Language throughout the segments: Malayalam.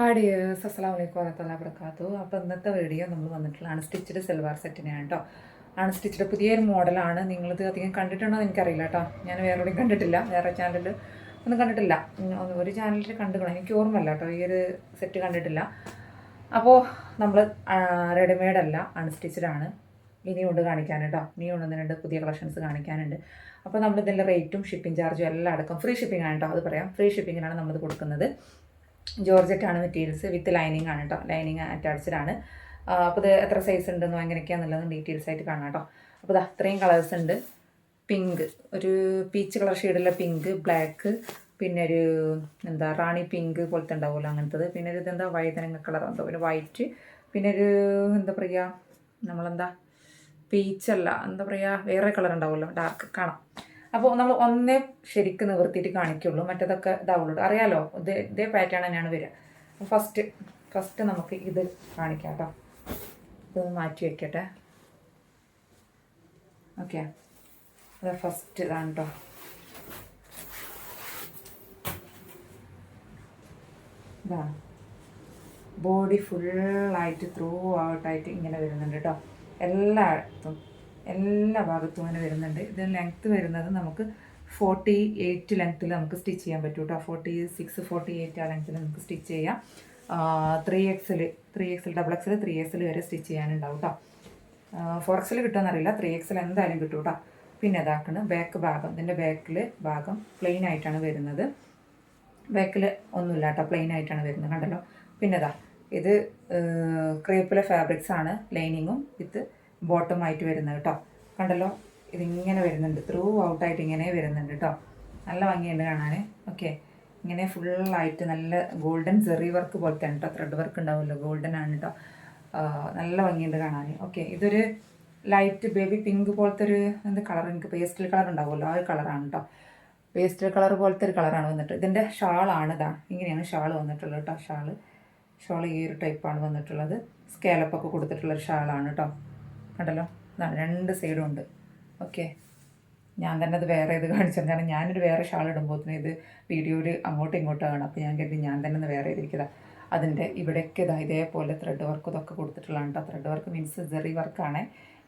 ഹായ് ഡിയേഴ്സ് അസ്സാം വലൈക്കും വരഹത്തുള്ള വർക്കാത്തു അപ്പോൾ ഇന്നത്തെ വീഡിയോ നമ്മൾ വന്നിട്ടുള്ള അൺസ്റ്റിച്ചഡ് സിൽവാർ സെറ്റിനെയാണ് കേട്ടോ. അൺസ്റ്റിച്ചഡ് പുതിയൊരു മോഡലാണ് നിങ്ങളിത് അധികം കണ്ടിട്ടുണ്ടോ എന്ന് എനിക്കറിയില്ല കേട്ടോ. ഞാൻ വേറെ എവിടെയും കണ്ടിട്ടില്ല. വേറെ ചാനലിൽ ഒന്നും കണ്ടിട്ടില്ല. ഒരു ചാനലിൽ കണ്ടുക്കണം എനിക്ക് ഓർമ്മയില്ല കേട്ടോ ഈ ഒരു സെറ്റ് കണ്ടിട്ടില്ല. അപ്പോൾ നമ്മൾ റെഡിമെയ്ഡ് അല്ല അൺസ്റ്റിച്ചഡ് ആണ്. ഇനിയുണ്ട് കാണിക്കാൻ കേട്ടോ. ഇനി രണ്ട് പുതിയ കളക്ഷൻസ് കാണിക്കാനുണ്ട്. അപ്പോൾ നമ്മൾ ഇതിന്റെ റേറ്റും ഷിപ്പിംഗ് ചാർജും എല്ലാം അടക്കം ഫ്രീ ഷിപ്പിംഗ് ആണ് കേട്ടോ. അത് പറയാം. ഫ്രീ ഷിപ്പിങ്ങിനാണ് നമ്മളിത് കൊടുക്കുന്നത്. ജോർജറ്റ് ആണ് മെറ്റീരിയൽസ് വിത്ത് ലൈനിങ് ആണ് കേട്ടോ ലൈനിങ് ആണ്. അപ്പോൾ ഇത് എത്ര സൈസ് ഉണ്ടെന്നോ എങ്ങനെയൊക്കെയാണെന്നുള്ളത് ഡീറ്റെയിൽസ് ആയിട്ട് കാണാം കേട്ടോ അപ്പോൾ ഇത് അത്രയും കളേഴ്സ് ഉണ്ട്. പിങ്ക് ഒരു പീച്ച് കളർ ഷെയ്ഡുള്ള പിങ്ക് ബ്ലാക്ക് പിന്നെ ഒരു എന്താ റാണി പിങ്ക് പോലത്തെ ഉണ്ടാവുമല്ലോ അങ്ങനത്തത്. പിന്നെ ഒരു ഇതെന്താ വഴുതനങ്ങ കളർ എന്തോ പിന്നെ വൈറ്റ് പിന്നെ ഒരു എന്താ പറയുക നമ്മളെന്താ പീച്ചല്ല എന്താ പറയുക വേറെ കളർ ഉണ്ടാവുമല്ലോ ഡാർക്ക് കാണാം. അപ്പോൾ നമ്മൾ ഒന്നേ ശരിക്കും നിവർത്തിയിട്ട് കാണിക്കുള്ളൂ. മറ്റേതൊക്കെ ഡൗൺലോഡ് അറിയാലോ? ഇതേ ഇതേ പാറ്റേൺ തന്നെയാണ് വരിക. ഫസ്റ്റ് ഫസ്റ്റ് നമുക്ക് ഇത് കാണിക്കാം കേട്ടോ ഇത് മാറ്റി വയ്ക്കട്ടെ ഓക്കെ അത് ഫസ്റ്റ് ഇതാണ് കേട്ടോ ഇതാണ് ബോഡി ഫുള്ളായിട്ട് ത്രൂ ഔട്ടായിട്ട് ഇങ്ങനെ വരുന്നുണ്ട് കേട്ടോ എല്ലായിടത്തും. എല്ലാ ഭാഗത്തും അങ്ങനെ വരുന്നുണ്ട്. ഇത് ലെങ്ത്ത് വരുന്നത് നമുക്ക് ഫോർട്ടി എയ്റ്റ് ലെങ്ത്തിൽ നമുക്ക് സ്റ്റിച്ച് ചെയ്യാൻ പറ്റും കേട്ടോ ഫോർട്ടി സിക്സ് ഫോർട്ടി എയ്റ്റ് ആ ലെങ്ത്തിൽ നമുക്ക് സ്റ്റിച്ച് ചെയ്യാം. ത്രീ എക്സിൽ ത്രീ എക്സിൽ ഡബിൾ എക്സിൽ ത്രീ എക്സിൽ വരെ സ്റ്റിച്ച് ചെയ്യാനുണ്ടാവും കേട്ടോ ഫോർ എക്സിൽ കിട്ടുമെന്നറിയില്ല. ത്രീ എക്സിൽ എന്തായാലും കിട്ടും കേട്ടോ പിന്നെ ഇതാക്കണം ബാക്ക് ഭാഗം. ഇതിന്റെ ബാക്കിൽ ഭാഗം പ്ലെയിൻ ആയിട്ടാണ് വരുന്നത്. ബാക്കിൽ ഒന്നുമില്ല കേട്ടോ പ്ലെയിൻ ആയിട്ടാണ് വരുന്നത്. കണ്ടല്ലോ? പിന്നെ ഇതാ ഇത് ക്രേപ്പിലെ ഫാബ്രിക്സ് ആണ്. ലൈനിങ്ങും വിത്ത് ബോട്ടം ആയിട്ട് വരുന്നത് കേട്ടോ കണ്ടല്ലോ? ഇതിങ്ങനെ വരുന്നുണ്ട്. ത്രൂ ഔട്ടായിട്ട് ഇങ്ങനെ വരുന്നുണ്ട് കേട്ടോ നല്ല ഭംഗിയുണ്ട് കാണാൻ ഓക്കെ ഇങ്ങനെ ഫുള്ളായിട്ട് നല്ല ഗോൾഡൻ ജെറി വർക്ക് പോലത്തെ ആണ് കേട്ടോ ത്രെഡ് വർക്ക് ഉണ്ടാവുമല്ലോ. ഗോൾഡൻ ആണ് കേട്ടോ നല്ല ഭംഗിയുണ്ട് കാണാൻ ഓക്കെ ഇതൊരു ലൈറ്റ് ബേബി പിങ്ക് പോലത്തെ ഒരു എന്ത് കളർ എനിക്ക് പേസ്റ്റൽ കളർ ഉണ്ടാവുമല്ലോ. ആ ഒരു കളറാണ് കേട്ടോ പേസ്റ്റൽ കളർ പോലത്തെ ഒരു കളറാണ് വന്നിട്ട്. ഇതിന്റെ ഷാളാണ് ഇതാ. ഇങ്ങനെയാണ് ഷാൾ വന്നിട്ടുള്ളത് കേട്ടോ ഷാൾ ഷാൾ ഈ ഒരു ടൈപ്പാണ് വന്നിട്ടുള്ളത്. സ്കാലപ്പൊക്കെ കൊടുത്തിട്ടുള്ളൊരു ഷാളാണ് കേട്ടോ കണ്ടല്ലോ? രണ്ട് സൈഡും ഉണ്ട്. ഓക്കെ. ഞാൻ തന്നെ അത് വേറെ ഇത് കാണിച്ചത് കാരണം ഞാനൊരു വേറെ ഷാൾ ഇടുമ്പോഴത്തേനും ഇത് വീഡിയോയിൽ അങ്ങോട്ടും ഇങ്ങോട്ടും ആണ്. അപ്പോൾ ഞാൻ കരുതി ഞാൻ തന്നെ വേറെ ചെയ്തിരിക്കുക അതിന്റെ ഇവിടെയൊക്കെ ഇതാ ഇതേപോലെ ത്രെഡ് വർക്ക് ഇതൊക്കെ കൊടുത്തിട്ടുള്ളതാണ് കേട്ടോ ത്രെഡ് വർക്ക് മീൻസ് ജെറി വർക്കാണ്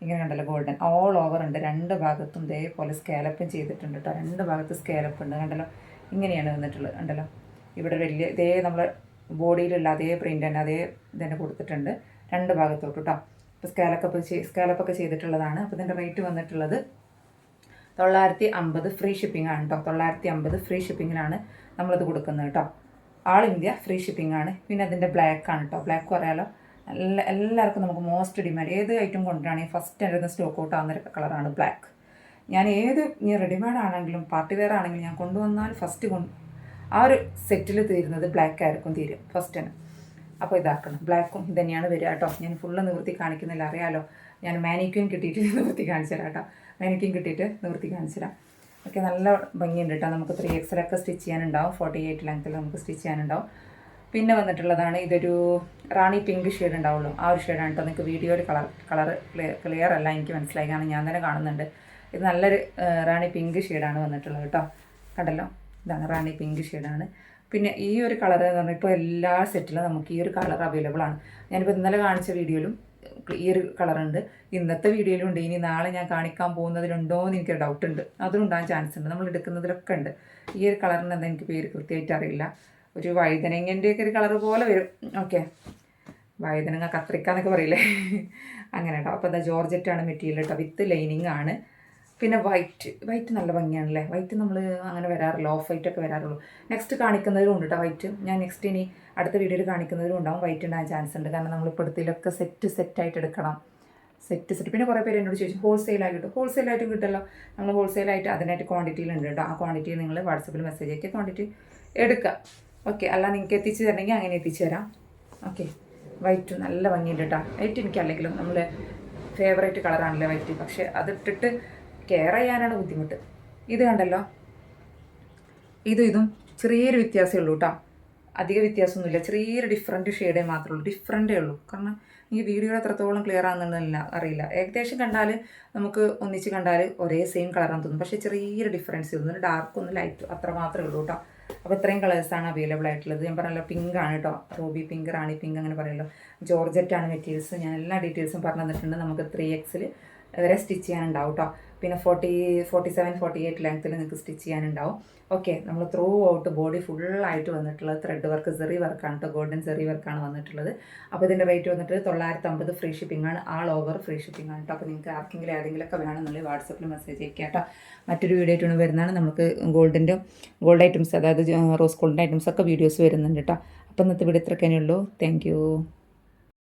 ഇങ്ങനെ കണ്ടല്ലോ ഗോൾഡൻ ഓൾ ഓവർ ഉണ്ട്. രണ്ട് ഭാഗത്തും ഇതേപോലെ സ്കാലപ്പും ചെയ്തിട്ടുണ്ട് കേട്ടോ രണ്ട് ഭാഗത്ത് സ്കാലപ്പ് ഉണ്ട്. കണ്ടല്ലോ? ഇങ്ങനെയാണ് വന്നിട്ടുള്ളത് കണ്ടല്ലോ? ഇവിടെ വലിയ ഇതേ നമ്മൾ ബോഡിയിലുള്ള അതേ പ്രിന്റ് തന്നെ അതേ ഇതന്നെ കൊടുത്തിട്ടുണ്ട്. രണ്ട് ഭാഗത്തോട്ട് കേട്ടോ ഇപ്പോൾ സ്കാലപ്പ് ഒക്കെ ചെയ്തിട്ടുള്ളതാണ്. അപ്പോൾ ഇതിന്റെ റേറ്റ് വന്നിട്ടുള്ളത് തൊള്ളായിരത്തി അമ്പത് ഫ്രീ ഷിപ്പിംഗ് ആണ് കേട്ടോ തൊള്ളായിരത്തി അമ്പത് ഫ്രീ ഷിപ്പിങ്ങിനാണ് നമ്മളത് കൊടുക്കുന്നത് കേട്ടോ ആൾ ഇന്ത്യ ഫ്രീ ഷിപ്പിംഗ് ആണ്. പിന്നെ അതിന്റെ ബ്ലാക്ക് ആണ് കേട്ടോ ബ്ലാക്ക് പറയാലോ എല്ലാ എല്ലാവർക്കും നമുക്ക് മോസ്റ്റ് ഡിമാൻഡ് ഏത് ഐറ്റം കൊണ്ടുവരാണെങ്കിൽ ഫസ്റ്റ് എന്റെ സ്റ്റോക്ക് ഔട്ട് ആവുന്ന കളറാണ് ബ്ലാക്ക് ഞാൻ ഏത് ഇനി റെഡിമെയ്ഡ് ആണെങ്കിലും പാർട്ടി വെയർ ആണെങ്കിലും ഞാൻ കൊണ്ടുവന്നാൽ ഫസ്റ്റ് കൊണ്ട് ആ ഒരു സെറ്റിൽ തീരുന്നത് ബ്ലാക്ക് ആയിരിക്കും തീരും ഫസ്റ്റിന് അപ്പോൾ ഇതാക്കണം. ബ്ലാക്കും ഇത് തന്നെയാണ് വരിക കേട്ടോ. ഞാൻ ഫുള്ള് നിവൃത്തി കാണിക്കുന്നില്ല. അറിയാലോ? ഞാൻ മാനിക്യൂൻ കിട്ടിയിട്ട് നിവൃത്തി കാണിച്ചു തരാം കേട്ടോ. മാനിക്യൂൻ കിട്ടിയിട്ട് നിവൃത്തി കാണിച്ചു തരാം. ഓക്കെ നല്ല ഭംഗിയുണ്ട് കേട്ടോ. നമുക്ക് ത്രീ എക്സിലൊക്കെ സ്റ്റിച്ച് ചെയ്യാനുണ്ടാവും. ഫോർട്ടി എയ്റ്റ് ലെങ്ത്തിൽ നമുക്ക് സ്റ്റിച്ച് ചെയ്യാനുണ്ടാവും. പിന്നെ വന്നിട്ടുള്ളതാണ് ഇതൊരു റാണി പിങ്ക് ഷെയ്ഡ് ഉണ്ടാവുള്ളൂ. ആ ഒരു ഷെയ്ഡാണ് കേട്ടോ. നിങ്ങൾക്ക് വീഡിയോയിൽ കളർ കളർ ക്ലിയർ അല്ല എനിക്ക് മനസ്സിലായി. കാരണം ഞാൻ തന്നെ കാണുന്നുണ്ട്. ഇത് നല്ലൊരു റാണി പിങ്ക് ഷെയ്ഡാണ് വന്നിട്ടുള്ളത് കേട്ടോ. കണ്ടല്ലോ? ഇതാണ് റാണി പിങ്ക് ഷെയ്ഡാണ് പിന്നെ ഈ ഒരു കളർ എന്ന് പറഞ്ഞാൽ ഇപ്പോൾ എല്ലാ സെറ്റിലും നമുക്ക് ഈ ഒരു കളർ അവൈലബിൾ ആണ്. ഞാനിപ്പോൾ ഇന്നലെ കാണിച്ച വീഡിയോയിലും ഈ ഒരു ഉണ്ട്. ഇന്നത്തെ വീഡിയോയിലും ഉണ്ട്. ഇനി നാളെ ഞാൻ കാണിക്കാൻ പോകുന്നതിലുണ്ടോ എന്ന് എനിക്ക് ഡൗട്ട് ഉണ്ട്. അതിലുണ്ടാകാൻ ചാൻസ് ഉണ്ട്. നമ്മൾ എടുക്കുന്നതിലൊക്കെ ഉണ്ട്. ഈ ഒരു കളറിന് എന്താ എനിക്ക് പേര് കൃത്യമായിട്ട് അറിയില്ല. ഒരു വൈതനങ്ങന്റെയൊക്കെ ഒരു കളർ പോലെ വരും. ഓക്കെ വൈതനങ്ങ കത്രിക്ക എന്നൊക്കെ പറയില്ലേ? അങ്ങനെ കേട്ടോ അപ്പോൾ അതാ ജോർജറ്റാണ് മെറ്റീരിയൽ കേട്ടോ വിത്ത് ലൈനിങ് ആണ്. പിന്നെ വൈറ്റ് വൈറ്റ് നല്ല ഭംഗിയാണല്ലേ? വൈറ്റ് നമ്മൾ അങ്ങനെ വരാറില്ല. ഓഫ് വൈറ്റ് ഒക്കെ വരാറുള്ളൂ. നെക്സ്റ്റ് കാണിക്കുന്നതിലും ഉണ്ട് കേട്ടോ വൈറ്റ് ഞാൻ നെക്സ്റ്റ് ഇനി അടുത്ത വീഡിയോയിൽ കാണിക്കുന്നതിലും ഉണ്ടാവും. വൈറ്റ് ഉണ്ടാകാൻ ചാൻസ് ഉണ്ട്. കാരണം നമ്മൾ ഇപ്പോഴത്തേലൊക്കെ സെറ്റ് സെറ്റായിട്ട് എടുക്കണം. സെറ്റ് സെറ്റ് പിന്നെ കുറേ പേര് എന്നോട് ചോദിച്ചു ഹോൾസെയിലായിട്ട് ഹോൾസെയിലായിട്ടും കിട്ടുമല്ലോ നമ്മൾ ഹോൾസെയിലായിട്ട് അതിനായിട്ട് ക്വാണ്ടിറ്റിയിലുണ്ട് കേട്ടോ ആ ക്വാണ്ടിറ്റി നിങ്ങൾ വാട്സപ്പിൽ മെസ്സേജ് ആക്കി ക്വാണ്ടിറ്റി എടുക്കുക ഓക്കെ അല്ല നിങ്ങൾക്ക് എത്തിച്ച് തരണമെങ്കിൽ അങ്ങനെ എത്തിച്ചു തരാം. ഓക്കെ വൈറ്റ് നല്ല ഭംഗിയുണ്ട് കേട്ടോ വൈറ്റ് എനിക്കല്ലെങ്കിലും നമ്മൾ ഫേവറേറ്റ് കളറാണല്ലേ വൈറ്റ് പക്ഷേ അതിട്ടിട്ട് കെയർ ചെയ്യാനാണ് ബുദ്ധിമുട്ട്. ഇത് കണ്ടല്ലോ? ഇതും ഇതും ചെറിയൊരു വ്യത്യാസമേ ഉള്ളൂ കേട്ടോ അധിക വ്യത്യാസമൊന്നുമില്ല. ചെറിയൊരു ഡിഫറെന്റ് ഷെയ്ഡേ മാത്രമേ ഉള്ളൂ. ഡിഫറെന്റേ ഉള്ളൂ. കാരണം ഈ വീഡിയോ എത്രത്തോളം ക്ലിയർ ആണെന്നുള്ളതല്ല അറിയില്ല. ഏകദേശം കണ്ടാൽ നമുക്ക് ഒന്നിച്ച് കണ്ടാൽ ഒരേ സെയിം കളറാണെന്ന് തോന്നും. പക്ഷേ ചെറിയൊരു ഡിഫറൻസ് തോന്നുന്നു ഡാർക്ക് ഒന്ന് ലൈറ്റ് അത്ര മാത്രമേ ഉള്ളൂ കേട്ടോ അപ്പോൾ ഇത്രയും കളേഴ്സാണ് അവൈലബിൾ ആയിട്ടുള്ളത്. ഞാൻ പറഞ്ഞല്ലോ പിങ്ക് ആണ് കേട്ടോ റോബി പിങ്ക് റാണി പിങ്ക് അങ്ങനെ പറയല്ലോ. ജോർജറ്റ് ആണ് മെറ്റീരിയൽസ് ഞാൻ എല്ലാ ഡീറ്റെയിൽസും പറഞ്ഞു തന്നിട്ടുണ്ട്. നമുക്ക് ത്രീ എക്സിൽ വരെ സ്റ്റിച്ച് ചെയ്യാനുണ്ടാവും കേട്ടോ പിന്നെ forty forty seven forty eight ലെങ്ത്തിൽ നിങ്ങൾക്ക് സ്റ്റിച്ച് ചെയ്യാനുണ്ടാവും. ഓക്കെ നമ്മൾ ത്രൂ ഔട്ട് ബോഡി ഫുള്ളായിട്ട് വന്നിട്ടുള്ളത് ത്രെഡ് വർക്ക് സെറി വർക്കാണ് കേട്ടോ ഗോൾഡൻ സെറി വർക്കാണ് വന്നിട്ടുള്ളത്. അപ്പോൾ ഇതിന്റെ റേറ്റ് വന്നിട്ട് തൊള്ളായിരത്തി അമ്പത് ഫ്രീ ഷിപ്പിംഗ് ആണ്. ആൾ ഓവർ ഫ്രീ ഷിപ്പിംഗ് ആണ് കേട്ടോ അപ്പോൾ നിങ്ങൾക്ക് ആർക്കെങ്കിലും ഏതെങ്കിലുമൊക്കെ വേണമെന്നുള്ളത് വാട്സപ്പിൽ മെസ്സേജ് അയക്കാം കേട്ടോ മറ്റൊരു വീഡിയോ ആയിട്ട് വരുന്നതാണ്. നമുക്ക് ഗോൾഡിന്റെ ഗോൾഡ് ഐറ്റംസ് അതായത് റോസ് ഗോൾഡിന്റെ ഐറ്റംസ് ഒക്കെ വീഡിയോസ് വരുന്നുണ്ട് കേട്ടോ അപ്പോൾ ഇന്നത്തെ വീഡിയോ ഇത്രയൊക്കെ ഉള്ളൂ. താങ്ക്